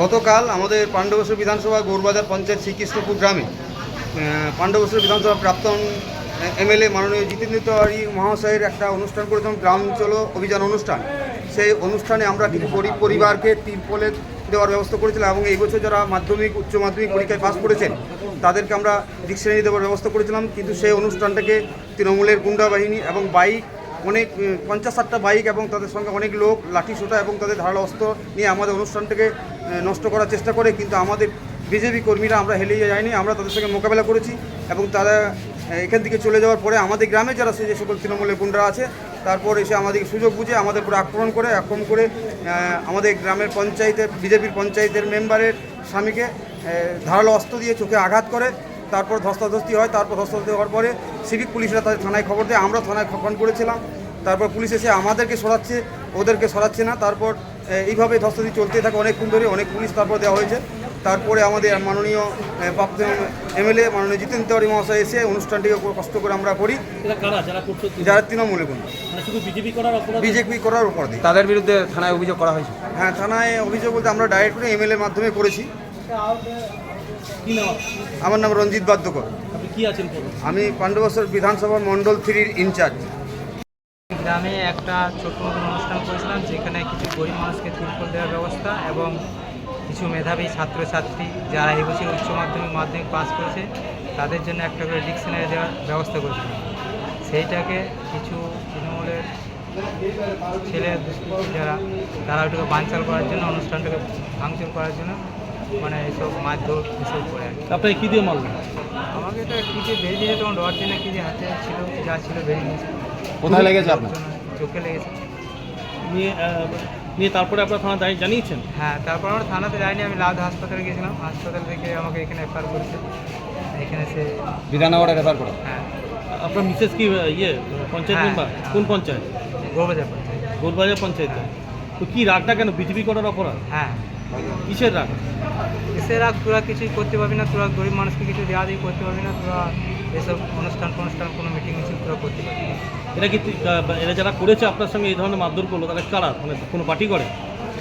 গতকাল আমাদের পাণ্ডবসু বিধানসভা গৌরবাজার পঞ্চায়েত শ্রীকৃষ্ণপুর গ্রামে পাণ্ডবেশ্বর বিধানসভা প্রাক্তন এমএলএ মাননীয় জিতেন্দ্র তিওয়ারি মহাশয়ের একটা অনুষ্ঠান করেছিলাম, গ্রাম চলো অভিযান অনুষ্ঠান। সেই অনুষ্ঠানে আমরা কিছু গরিব পরিবারকে তিরপলের দেওয়ার ব্যবস্থা করেছিলাম এবং এই বছর যারা মাধ্যমিক, উচ্চ মাধ্যমিক পরীক্ষায় পাস করেছেন, তাদেরকে আমরা ডিকশনারি দেওয়ার ব্যবস্থা করেছিলাম। কিন্তু সেই অনুষ্ঠানটাকে তৃণমূলের গুন্ডা বাহিনী এবং বাইক, অনেক পঞ্চাশ ষাটটা বাইক এবং তাদের সঙ্গে অনেক লোক লাঠি সোটা এবং তাদের ধারালো অস্ত্র নিয়ে আমাদের অনুষ্ঠানটাকে নষ্ট করার চেষ্টা করে। কিন্তু আমাদের বিজেপি কর্মীরা আমরা হেলিয়ে যাইনি, আমরা তাদের সঙ্গে মোকাবেলা করেছি এবং তারা এখান থেকে চলে যাওয়ার পরে আমাদের গ্রামে যারা সে যে সকল তৃণমূলের গুন্ডা আছে, তারপর এসে আমাদেরকে সুযোগ বুঝে আমাদের উপরে আক্রমণ করে আক্রমণ করে আমাদের গ্রামের পঞ্চায়েতের, বিজেপির পঞ্চায়েতের মেম্বারের স্বামীকে ধারালো অস্ত্র দিয়ে চোখে আঘাত করে, তারপর ধস্তাধস্তি হয়, তারপর ধস্তাধস্তি হওয়ার পরে সিভিক পুলিশরা তাদের থানায় খবর দেয়, আমরা থানায় ফোন করেছিলাম, তারপর পুলিশ এসে আমাদেরকে সরাচ্ছে, ওদেরকে সরাচ্ছে না, তারপর এইভাবে ধস্তাধস্তি চলতে থাকে, অনেকক্ষণ ধরে অনেক পুলিশ তারপর দেওয়া হয়েছে। তারপরে আমাদের মাননীয় প্রাপ্ত এমএলএ মাননীয় জিতেন তেওয়ারি মহাশয় এসে অনুষ্ঠানটিকে কষ্ট করে আমরা করি। যারা তৃণমূলে মানে বিজেপি করার অপরাধ? বিজেপি করার উপর দিয়ে। তাদের বিরুদ্ধে থানায় অভিযোগ করা হয়েছে? হ্যাঁ থানায় অভিযোগ বলতে আমরা ডাইরেক্ট করে এমএলএর মাধ্যমে করেছি। আমার নাম রঞ্জিত বাদ্যকর। আপনি কি আছেন বলুন? আমি পাণ্ডবেশ্বর বিধানসভা মণ্ডল থ্রির ইনচার্জ। গ্রামে একটা ছোট অনুষ্ঠান করেছিলাম যেখানে কিছু গরিব মানুষকে তিরপল দেওয়ার ব্যবস্থা এবং কিছু মেধাবী ছাত্রছাত্রী যারা এবছর উচ্চ মাধ্যমিক মাধ্যমিক পাস করেছে তাদের জন্য একটা করে ডিকশনারি দেওয়ার ব্যবস্থা করেছিলাম সেইটাকে কিছু তৃণমূলের ছেলে যারা তারা ওটাকে বানচাল করার জন্য অনুষ্ঠানটাকে ভাঙচুর করার জন্য মানে এইসব মারধর এসব করে আর কি। আপনাকে কি দিয়ে মারলেন আমাকে তো কী যে বেরিয়ে দিয়েছে তখন রড জন্য কী যে হাতে ছিল যা ছিল বেরিয়ে দিয়েছে কোথায় লেগেছে আপনার? চোখে লেগেছে। নিয়ে নিয়ে তারপরে আপনার থানা দাঁড়িয়ে জানিয়েছেন? হ্যাঁ তারপর আমরা থানাতে যাইনি আমি লাউদ হাসপাতালে গেছিলাম হাসপাতাল থেকে আমাকে এখানে রেফার করেছে। এখানে সে বিধাননগরে রেফার করে? হ্যাঁ। আপনার মিসেস কি ইয়ে পঞ্চায়েত হ্যাঁ, মেম্বার হ্যাঁ। কোন পঞ্চায়েত? গোবাজার পঞ্চায়েত। গোলবাজার পঞ্চায়েতে। তো কি রাগটা কেন? বিজেপি করার অপরাধ? হ্যাঁ। কিসের রাগ? এসে রাগ? তোরা কিছুই করতে পারবি না তোরা গরিব মানুষকে কিছু দেওয়া দিয়ে করতে পারবি না তোরা এসব অনুষ্ঠান ফনুষ্ঠান কোনো মিটিং মিছিল তোরা করতে পারবি না এরা কি এরা যারা করেছে আপনার সঙ্গে এই ধরনের মারধর করল তারা কারা? মানে কোনো পার্টি করে?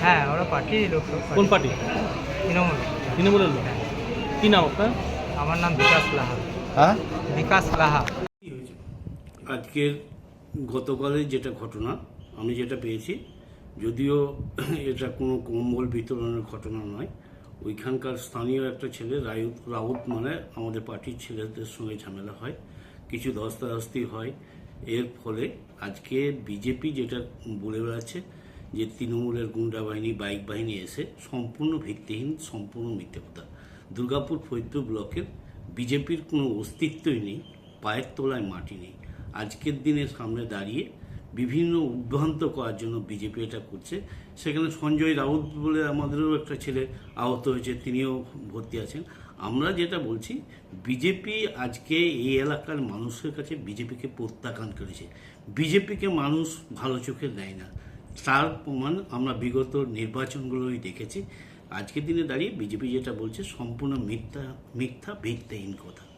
হ্যাঁ ওরা পার্টি লোক কোন পার্টি? তৃণমূল। তৃণমূলের লোক। কি নাম আপনার? আমার নাম বিকাশ লাহা। হ্যাঁ? বিকাশ লাহা। আজকের গতকালের যেটা ঘটনা আমি যেটা পেয়েছি যদিও এটা কোনো কম্বল বিতরণের ঘটনা নয় ওইখানকার স্থানীয় একটা ছেলে, রায়ুত, রাউত মানে আমাদের পার্টির ছেলেদের সঙ্গে ঝামেলা হয়, কিছু ধস্তাধস্তি হয়। এর ফলে আজকে বিজেপি যেটা বলে বেড়াচ্ছে যে তৃণমূলের গুন্ডা বাহিনী, বাইক বাহিনী এসে সম্পূর্ণ ভিত্তিহীন, সম্পূর্ণ মিথ্যে কথা। দুর্গাপুর ফরিদপুর ব্লকের বিজেপির কোনো অস্তিত্বই নেই, পায়ের তলায় মাটি নেই। আজকের দিনে সামনে দাঁড়িয়ে বিভিন্ন উদ্ভ্রান্ত করার জন্য বিজেপি এটা করছে। সেখানে সঞ্জয় রাউত বলে আমাদেরও একটা ছেলে আহত হয়েছে, তিনিও ভর্তি আছেন। আমরা যেটা বলছি বিজেপি আজকে এই এলাকার মানুষের কাছে বিজেপিকে প্রত্যাখ্যান করেছে। বিজেপিকে মানুষ ভালো চোখে দেয় না। তার প্রমাণ আমরা বিগত নির্বাচনগুলোই দেখেছি। আজকের দিনে দাঁড়িয়ে বিজেপি যেটা বলছে, সম্পূর্ণ মিথ্যা মিথ্যা, ভিত্তিহীন কথা।